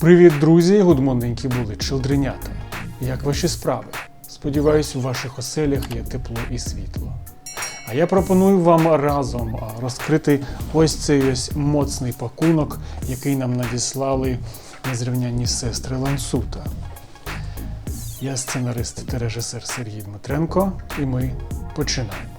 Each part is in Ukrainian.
Привіт, друзі! Гудмоненькі були челдренята. Як ваші справи? Сподіваюсь, у ваших оселях є тепло і світло. А я пропоную вам разом розкрити ось цей ось моцний пакунок, який нам надіслали незрівнянні сестри Лансута. Я сценарист та режисер Сергій Дмитренко, і ми починаємо.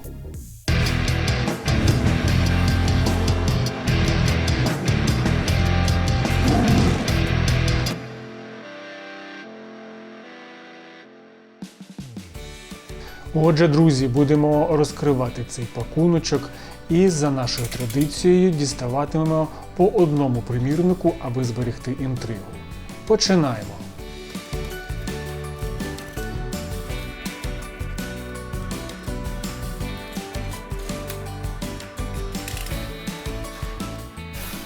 Отже, друзі, будемо розкривати цей пакуночок і за нашою традицією діставатимемо по одному примірнику, аби зберегти інтригу. Починаємо.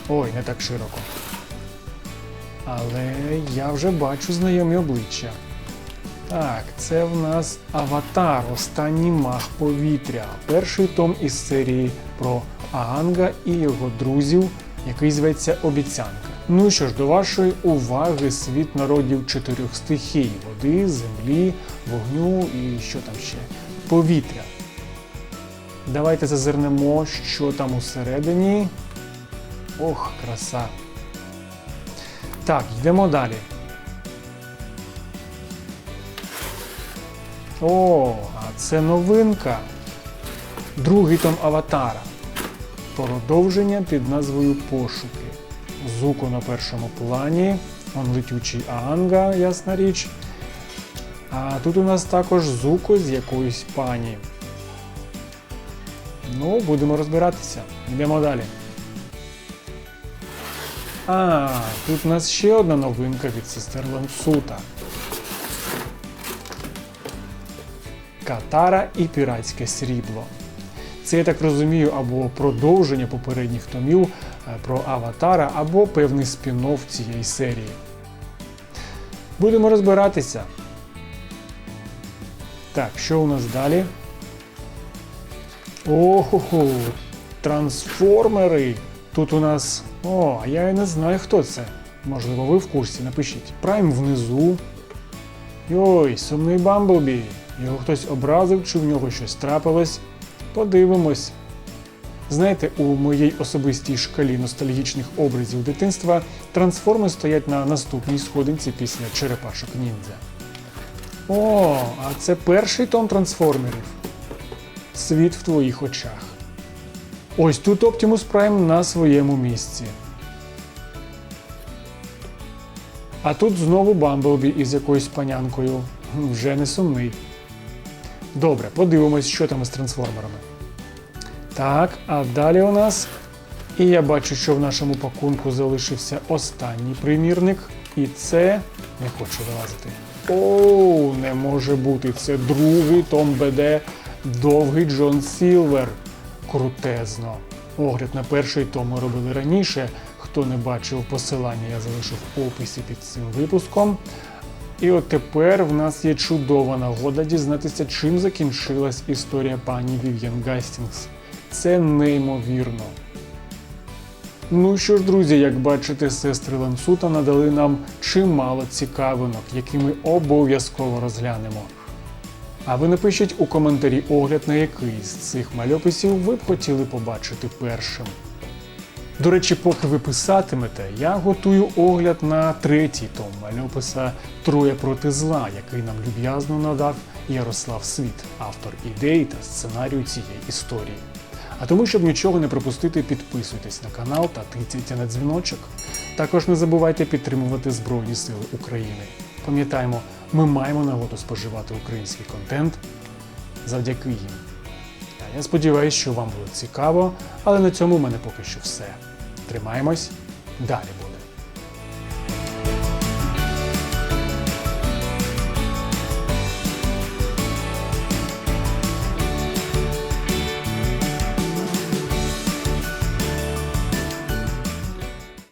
Ой, не так широко. Але я вже бачу знайомі обличчя. Так, це в нас Аватар, останній мах повітря. Перший том із серії про Аанга і його друзів, який зветься Обіцянка. Ну що ж, до вашої уваги світ народів чотирьох стихій: води, землі, вогню і що там ще? Повітря. Давайте зазирнемо, що там усередині. Ох, краса. Так, йдемо далі. О, а це новинка. Другий том Аватара. Продовження під назвою Пошуки. Зуко на першому плані. Он летючий Аанга, ясна річ. А тут у нас також Зуко з якоїсь пані. Ну, будемо розбиратися. Йдемо далі. А, тут у нас ще одна новинка від сестер Лансута. Катара і піратське срібло. Це, я так розумію, або продовження попередніх томів е, про Аватара, або певний спін-офф цієї серії. Будемо розбиратися. Так, що у нас далі? Охо, трансформери. Тут у нас. О, а я і не знаю, хто це. Можливо, ви в курсі, напишіть. Прайм внизу. Йой, сумний Бамблбі. Його хтось образив, чи в нього щось трапилось. Подивимось. Знаєте, у моїй особистій шкалі ностальгічних образів дитинства трансформи стоять на наступній сходинці після черепашок ніндзя. О, а це перший том трансформерів. Світ в твоїх очах. Ось тут Optimus Prime на своєму місці. А тут знову Бамблбі із якоюсь панянкою. Вже не сумний. Добре, подивимось, що там із трансформерами. Так, а далі у нас. І я бачу, що в нашому пакунку залишився останній примірник. І це. Не хочу вилазити. Оу, не може бути. Це другий Том БД Довгий Джон Сілвер. Крутезно. Огляд на перший том ми робили раніше. Хто не бачив посилання, я залишив в описі під цим випуском. І от тепер в нас є чудова нагода дізнатися, чим закінчилась історія пані Вів'ян Гастінгс. Це неймовірно. Ну що ж, друзі, як бачите, сестри Лансута надали нам чимало цікавинок, які ми обов'язково розглянемо. А ви напишіть у коментарі огляд на який з цих мальописів ви б хотіли побачити першим. До речі, поки ви писатимете, я готую огляд на третій том мальописа Троє проти зла, який нам люб'язно надав Ярослав Світ, автор ідеї та сценарію цієї історії. А тому, щоб нічого не пропустити, підписуйтесь на канал та тицяйте на дзвіночок. Також не забувайте підтримувати Збройні Сили України. Пам'ятаємо, ми маємо нагоду споживати український контент завдяки їм. Я сподіваюся, що вам було цікаво, але на цьому в мене поки що все. Тримаємось, далі буде.